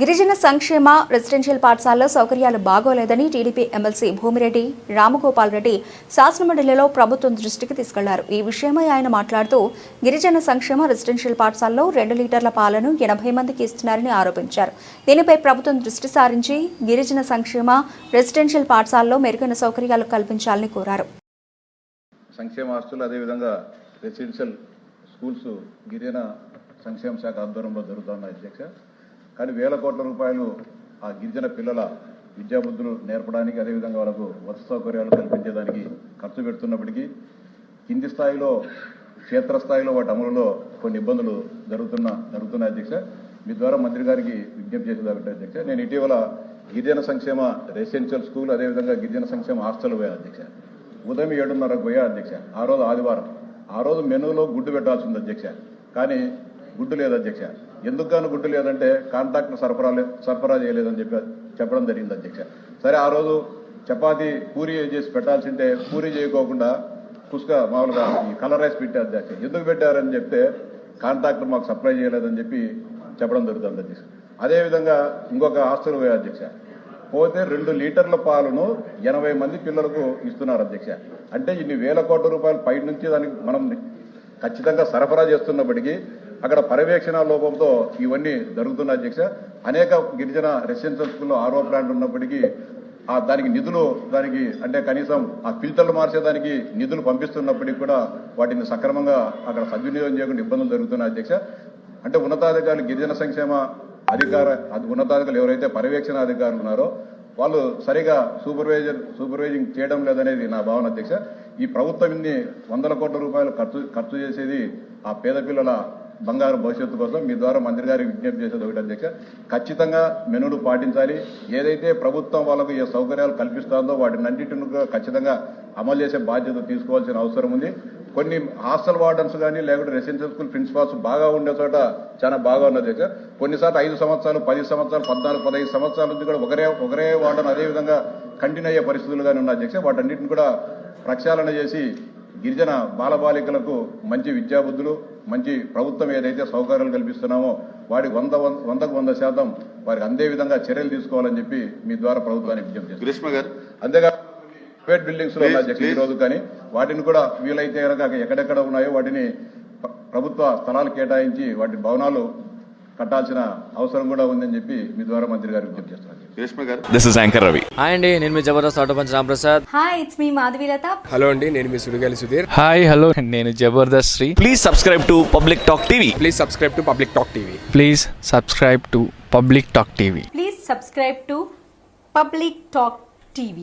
గిరిజన సంక్షేమ రెసిడెన్షియల్ పాఠశాలలో సౌకర్యాలు బాగోలేదని టీడీపీ ఎమ్మెల్సీ భూమిరెడ్డి రామగోపాల్ రెడ్డి శాసనమండలిలో ప్రభుత్వం దృష్టికి తీసుకెళ్ళారు. ఈ విషయమై ఆయన మాట్లాడుతూ గిరిజన సంక్షేమ రెసిడెన్షియల్ పాఠశాలలో రెండు లీటర్ల పాలను ఎనభై మందికి ఇస్తున్నారని ఆరోపించారు. దీనిపై ప్రభుత్వం దృష్టి సారించి గిరిజన సంక్షేమ రెసిడెన్షియల్ పాఠశాలలో మెరుగైన సౌకర్యాలు కల్పించాలని కోరారు. సంక్షేమ ఆస్తులు అదేవిధంగా రెసిడెన్షియల్ స్కూల్స్ గిరిజన సంక్షేమ శాఖ ఆధ్వర్యంలో జరుగుతున్నాయి అధ్యక్ష. కానీ వేల కోట్ల రూపాయలు ఆ గిరిజన పిల్లల విద్యాబుద్ధులు నేర్పడానికి అదేవిధంగా వాళ్ళకు వసతి సౌకర్యాలు కల్పించేదానికి ఖర్చు పెడుతున్నప్పటికీ కింది స్థాయిలో క్షేత్రస్థాయిలో వాటి అమలులో కొన్ని ఇబ్బందులు జరుగుతున్న జరుగుతున్నాయి అధ్యక్ష. మీ ద్వారా మంత్రి గారికి విజ్ఞప్తి చేసేది అధ్యక్ష నేను ఇటీవల గిరిజన సంక్షేమ రెసిడెన్షియల్ స్కూల్ అదేవిధంగా గిరిజన సంక్షేమ హాస్టల్ పోయాను అధ్యక్ష. ఉదయం ఏడున్నరకు పోయా అధ్యక్ష ఆ రోజు ఆదివారం. ఆ రోజు మెనూలో గుడ్డు పెట్టాల్సింది అధ్యక్ష. కానీ గుడ్డు లేదు అధ్యక్ష. ఎందుకు గాను గుడ్డు లేదంటే కాంట్రాక్టర్ సరఫరా సరఫరా చేయలేదని చెప్పి చెప్పడం జరిగింది అధ్యక్ష. సరే ఆ రోజు చపాతి పూరి చేసి పెట్టాల్సింటే పూరి చేయకోకుండా కుసుక మామూలుగా ఈ కలర్ రైస్ పెట్టారు అధ్యక్ష. ఎందుకు పెట్టారని చెప్తే కాంట్రాక్టర్ మాకు సప్లై చేయలేదని చెప్పి చెప్పడం జరుగుతుంది అధ్యక్ష. అదేవిధంగా ఇంకొక హాస్టల్ పోయా అధ్యక్ష. పోతే రెండు లీటర్ల పాలను ఎనభై మంది పిల్లలకు ఇస్తున్నారు అధ్యక్ష. అంటే ఇన్ని వేల కోట్ల రూపాయలు పై నుంచి దానికి మనం ఖచ్చితంగా సరఫరా చేస్తున్నప్పటికీ అక్కడ పర్యవేక్షణ లోపంతో ఇవన్నీ జరుగుతున్నాయి అధ్యక్ష అనేక గిరిజన రెసిడెన్షియల్ స్కూల్లో ఆరో ప్లాంట్ ఉన్నప్పటికీ ఆ దానికి నిధులు దానికి అంటే కనీసం ఆ ఫిల్టర్లు మార్చేదానికి నిధులు పంపిస్తున్నప్పటికీ కూడా వాటిని సక్రమంగా అక్కడ సద్వినియోగం చేయకుండా ఇబ్బందులు జరుగుతున్నాయి అధ్యక్ష అంటే ఉన్నతాధికారులు గిరిజన సంక్షేమ అధికార అది ఉన్నతాధికారులు ఎవరైతే పర్యవేక్షణ అధికారులు ఉన్నారో వాళ్ళు సరిగా సూపర్వైజర్ సూపర్వైజింగ్ చేయడం లేదనేది నా భావన అధ్యక్ష. ఈ ప్రభుత్వం ఇన్ని వందల కోట్ల రూపాయలు ఖర్చు ఖర్చు చేసేది ఆ పేద పిల్లల బంగారు భవిష్యత్తు కోసం మీ ద్వారా మంత్రి గారికి విజ్ఞప్తి చేసేది ఒకటి అధ్యక్ష. ఖచ్చితంగా మెనూలు పాటించాలి. ఏదైతే ప్రభుత్వం వాళ్ళకు ఏ సౌకర్యాలు కల్పిస్తుందో వాటిని అన్నింటిని కూడా ఖచ్చితంగా అమలు చేసే బాధ్యత తీసుకోవాల్సిన అవసరం ఉంది. కొన్ని హాస్టల్ వార్డన్స్ కానీ లేకుంటే రెసిడెన్షియల్ స్కూల్ ప్రిన్సిపాల్స్ బాగా ఉండే చోట చాలా బాగా ఉన్నది అధ్యక్ష. కొన్నిసార్లు ఐదు సంవత్సరాలు పది సంవత్సరాలు పద్నాలుగు పదహైదు సంవత్సరాల నుంచి కూడా ఒకరే ఒకరే వార్డన్ అదేవిధంగా కంటిన్యూ అయ్యే పరిస్థితులు కానీ ఉన్న అధ్యక్ష. వాటన్నింటిని కూడా ప్రక్షాళన చేసి గిరిజన బాలబాలికలకు మంచి విద్యాబుద్ధులు మంచి ప్రభుత్వం ఏదైతే సౌకర్యాలు కల్పిస్తున్నామో వాడి వంద వందకు వంద శాతం వారికి అందే విధంగా చర్యలు తీసుకోవాలని చెప్పి మీ ద్వారా ప్రభుత్వానికి విజ్ఞప్తి గ్రీష్మ గారు అంతేకాదు ప్రైవేట్ బిల్డింగ్స్లో ఈ. రోజు కానీ వాటిని కూడా వీలైతే కనుక ఎక్కడెక్కడ ఉన్నాయో వాటిని ప్ర- ప్రభుత్వ స్థలాలు కేటాయించి వాటి భవనాలు కట్టాల్సిన అవసరం కూడా ఉందని చెప్పి మీ ద్వారా మంత్రి గారికి విజ్ఞప్తి చేస్తున్నాను this is anchor Ravi hi అండి నేను మీ Jabardasth auto punch Ramprasad. Hi it's me Madhavilatha hello అండి నేను మీ సుడిగాలి సుధీర్. హాయ్ హలో నేను Jabardasth Shri. Please subscribe to Public Talk TV please subscribe to Public Talk TV please subscribe to Public Talk TV Please subscribe to Public Talk TV.